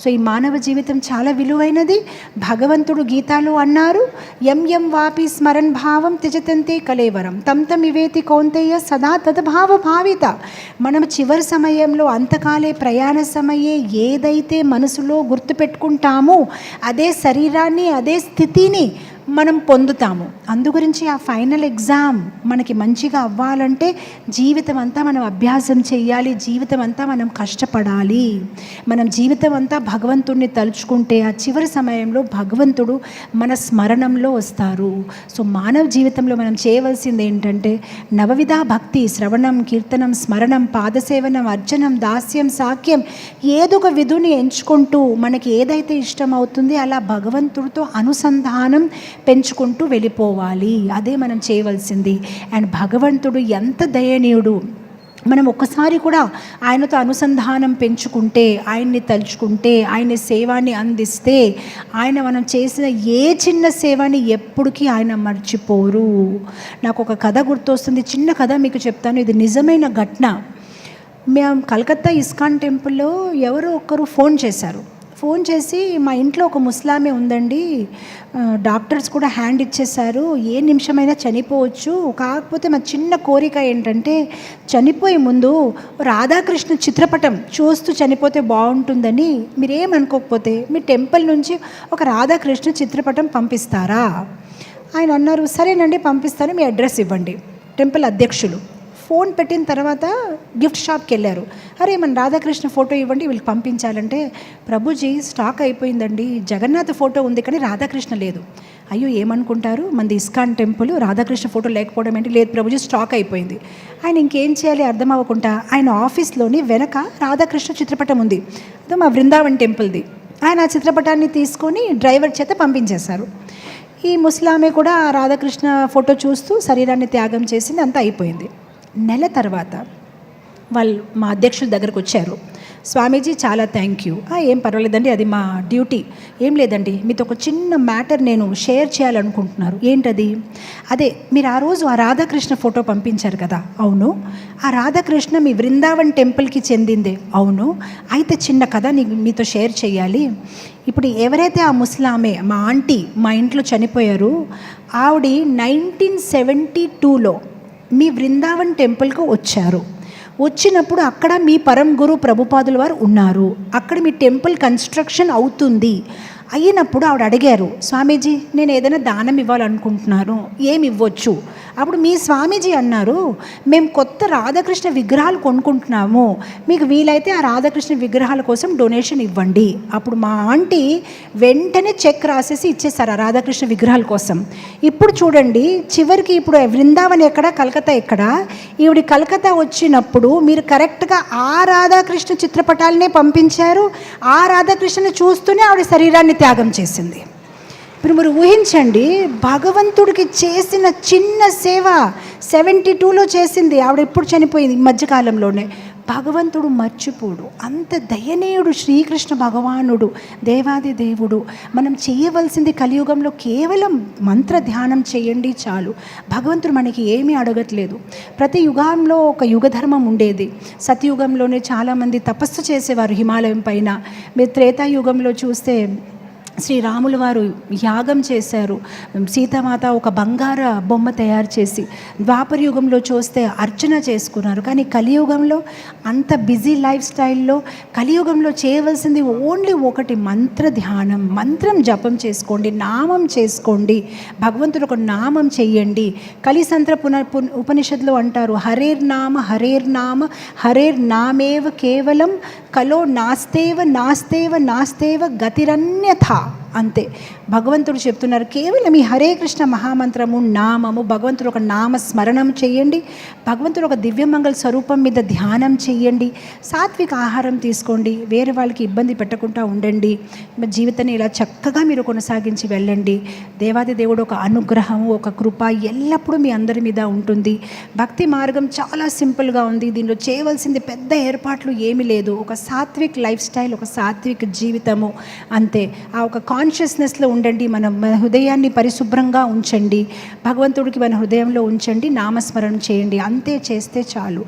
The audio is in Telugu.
సో ఈ మానవ జీవితం చాలా విలువైనది. భగవంతుడు గీతాలు అన్నారు ఎం ఎం వాపి స్మరణ్ భావం త్యజతంతే కలేవరం తం తం ఇవేతి కౌంతయ్య సదా తదభావ భావిత. మనం చివరి సమయంలో అంతకాలే ప్రయాణ సమయే ఏదైతే మనసులో గుర్తుపెట్టుకుంటామో అదే శరీరాన్ని అదే స్థితిని మనం పొందుతాము. అందు గురించి ఆ ఫైనల్ ఎగ్జామ్ మనకి మంచిగా అవ్వాలంటే జీవితం అంతా మనం అభ్యాసం చేయాలి. జీవితం అంతా మనం కష్టపడాలి. మనం జీవితం అంతా భగవంతుడిని తలుచుకుంటే ఆ చివరి సమయంలో భగవంతుడు మన స్మరణంలో వస్తారు. సో మానవ జీవితంలో మనం చేయవలసింది ఏంటంటే నవవిధ భక్తి శ్రవణం కీర్తనం స్మరణం పాదసేవనం అర్చనం దాస్యం సాఖ్యం ఏదో ఒక విధుని ఎంచుకుంటూ మనకి ఏదైతే ఇష్టం అవుతుంది అలా భగవంతుడితో అనుసంధానం పెంచుకుంటూ వెళ్ళిపోవాలి. అదే మనం చేయవలసింది. అండ్ భగవంతుడు ఎంత దయనీయుడు. మనం ఒక్కసారి కూడా ఆయనతో అనుసంధానం పెంచుకుంటే ఆయన్ని తలుచుకుంటే ఆయన సేవాన్ని అందిస్తే ఆయన మనం చేసిన ఏ చిన్న సేవని ఎప్పటికీ ఆయన మర్చిపోరు. నాకు ఒక కథ గుర్తొస్తుంది. చిన్న కథ మీకు చెప్తాను. ఇది నిజమైన ఘటన. మేము కలకత్తా ఇస్కాన్ టెంపుల్లో ఎవరో ఒకరు ఫోన్ చేశారు. ఫోన్ చేసి మా ఇంట్లో ఒక ముస్లామే ఉందండి. డాక్టర్స్ కూడా హ్యాండ్ ఇచ్చేశారు. ఏ నిమిషమైనా చనిపోవచ్చు. కాకపోతే మా చిన్న కోరిక ఏంటంటే చనిపోయే ముందు రాధాకృష్ణ చిత్రపటం చూస్తూ చనిపోతే బాగుంటుందని మీరేమనుకోకపోతే మీ టెంపుల్ నుంచి ఒక రాధాకృష్ణ చిత్రపటం పంపిస్తారా? ఆయన అన్నారు సరేనండి పంపిస్తాను. మీ అడ్రస్ ఇవ్వండి. టెంపుల్ అధ్యక్షులు. ఫోన్ పెట్టిన తర్వాత గిఫ్ట్ షాప్కి వెళ్ళారు. అరే మన రాధాకృష్ణ ఫోటో ఇవ్వండి వీళ్ళకి పంపించాలంటే ప్రభుజీ స్టాక్ అయిపోయిందండి జగన్నాథ్ ఫోటో ఉంది కానీ రాధాకృష్ణ లేదు. అయ్యో ఏమనుకుంటారు? మనది ఇస్కాన్ టెంపుల్ రాధాకృష్ణ ఫోటో లేకపోవడం ఏంటి? లేదు ప్రభుజీ స్టాక్ అయిపోయింది. ఆయన ఇంకేం చేయాలి అర్థం అవ్వకుండా ఆయన ఆఫీస్లోని వెనక రాధాకృష్ణ చిత్రపటం ఉంది. అదే మా బృందావన్ టెంపుల్ది. ఆయన ఆ చిత్రపటాన్ని తీసుకొని డ్రైవర్ చేత పంపించేశారు. ఈ ముస్లామే కూడా రాధాకృష్ణ ఫోటో చూస్తూ శరీరాన్ని త్యాగం చేసింది అంతా అయిపోయింది. నెల తర్వాత వాళ్ళు మా అధ్యక్షుల దగ్గరకు వచ్చారు. స్వామీజీ చాలా థ్యాంక్ యూ ఏం పర్వాలేదండి అది మా డ్యూటీ ఏం లేదండి మీతో ఒక చిన్న మ్యాటర్ నేను షేర్ చేయాలనుకుంటున్నారు. ఏంటది? అదే మీరు ఆ రోజు ఆ రాధాకృష్ణ ఫోటో పంపించారు కదా. అవును. ఆ రాధాకృష్ణ మీ బృందావన్ టెంపుల్కి చెందిందే. అవును. అయితే చిన్న కథ నీ మీతో షేర్ చేయాలి. ఇప్పుడు ఎవరైతే ఆ ముస్లామే మా ఆంటీ మా ఇంట్లో చనిపోయారు ఆవిడ నైన్టీన్ సెవెంటీ టూలో మీ బృందావన్ టెంపుల్కు వచ్చారు. వచ్చినప్పుడు అక్కడ మీ పరం గురు ప్రభుపాదుల వారు ఉన్నారు. అక్కడ మీ టెంపుల్ కన్స్ట్రక్షన్ అవుతుంది. అయినప్పుడు ఆవిడ అడిగారు స్వామీజీ నేను ఏదైనా దానం ఇవ్వాలనుకుంటున్నాను. ఏమి ఇవ్వచ్చు? అప్పుడు మీ స్వామీజీ అన్నారు మేము కొత్త రాధాకృష్ణ విగ్రహాలు కొనుక్కుంటున్నాము. మీకు వీలైతే ఆ రాధాకృష్ణ విగ్రహాల కోసం డొనేషన్ ఇవ్వండి. అప్పుడు మా ఆంటీ వెంటనే చెక్ రాసేసి ఇచ్చేసారు ఆ రాధాకృష్ణ విగ్రహాల కోసం. ఇప్పుడు చూడండి చివరికి ఇప్పుడు బృందావన్ ఎక్కడ కలకత్తా ఎక్కడ? ఈవిడ కలకత్తా వచ్చినప్పుడు మీరు కరెక్ట్గా ఆ రాధాకృష్ణ చిత్రపటాలనే పంపించారు. ఆ రాధాకృష్ణను చూస్తూనే ఆవిడ శరీరాన్ని త్యాగం చేసింది. ఇప్పుడు మీరు ఊహించండి భగవంతుడికి చేసిన చిన్న సేవ సెవెంటీ టూలో చేసింది ఆవిడ ఎప్పుడు చనిపోయింది ఈ మధ్యకాలంలోనే భగవంతుడు మర్చిపోడు. అంత దయనీయుడు శ్రీకృష్ణ భగవానుడు దేవాది దేవుడు. మనం చేయవలసింది కలియుగంలో కేవలం మంత్ర ధ్యానం చేయండి చాలు. భగవంతుడు మనకి ఏమీ అడగట్లేదు. ప్రతి యుగంలో ఒక యుగధర్మం ఉండేది. సతయుగంలోనే చాలామంది తపస్సు చేసేవారు హిమాలయం పైన. మీరు త్రేతాయుగంలో చూస్తే శ్రీరాముల వారు యాగం చేశారు. సీతామాత ఒక బంగార బొమ్మ తయారు చేసి ద్వాపర యుగంలో చూస్తే అర్చన చేసుకున్నారు. కానీ కలియుగంలో అంత బిజీ లైఫ్ స్టైల్లో కలియుగంలో చేయవలసింది ఓన్లీ ఒకటి మంత్ర ధ్యానం. మంత్రం జపం చేసుకోండి నామం చేసుకోండి. భగవంతుడు ఒక నామం చెయ్యండి. కలిసంత్ర పున పున్- అంటారు. హరేర్ నామ హరేర్ నామ హరేర్ నామేవ కేవలం కలో నాస్తేవ నాస్తేవ నాస్తేవ గతిరన్యథా. అంతే. భగవంతుడు చెప్తున్నారు కేవలం ఈ హరే కృష్ణ మహామంత్రము నామము భగవంతుడు ఒక నామ స్మరణం చేయండి భగవంతుడు ఒక దివ్యమంగళ స్వరూపం మీద ధ్యానం చేయండి సాత్విక ఆహారం తీసుకోండి వేరే వాళ్ళకి ఇబ్బంది పెట్టకుండా ఉండండి మీ జీవితాన్ని ఇలా చక్కగా మీరు కొనసాగించి వెళ్ళండి. దేవాది దేవుడు ఒక అనుగ్రహం ఒక కృప ఎల్లప్పుడూ మీ అందరి మీద ఉంటుంది. భక్తి మార్గం చాలా సింపుల్గా ఉంది. దీనిలో చేయవలసింది పెద్ద ఏర్పాట్లు ఏమీ లేదు. ఒక సాత్విక్ లైఫ్ స్టైల్ ఒక సాత్విక్ జీవితము అంతే. ఆ ఒక కాన్షియస్నెస్లో ఉండండి మన మన హృదయాన్ని పరిశుభ్రంగా ఉంచండి. భగవంతుడికి మన హృదయంలో ఉంచండి నామస్మరణ చేయండి. అంతే చేస్తే చాలు.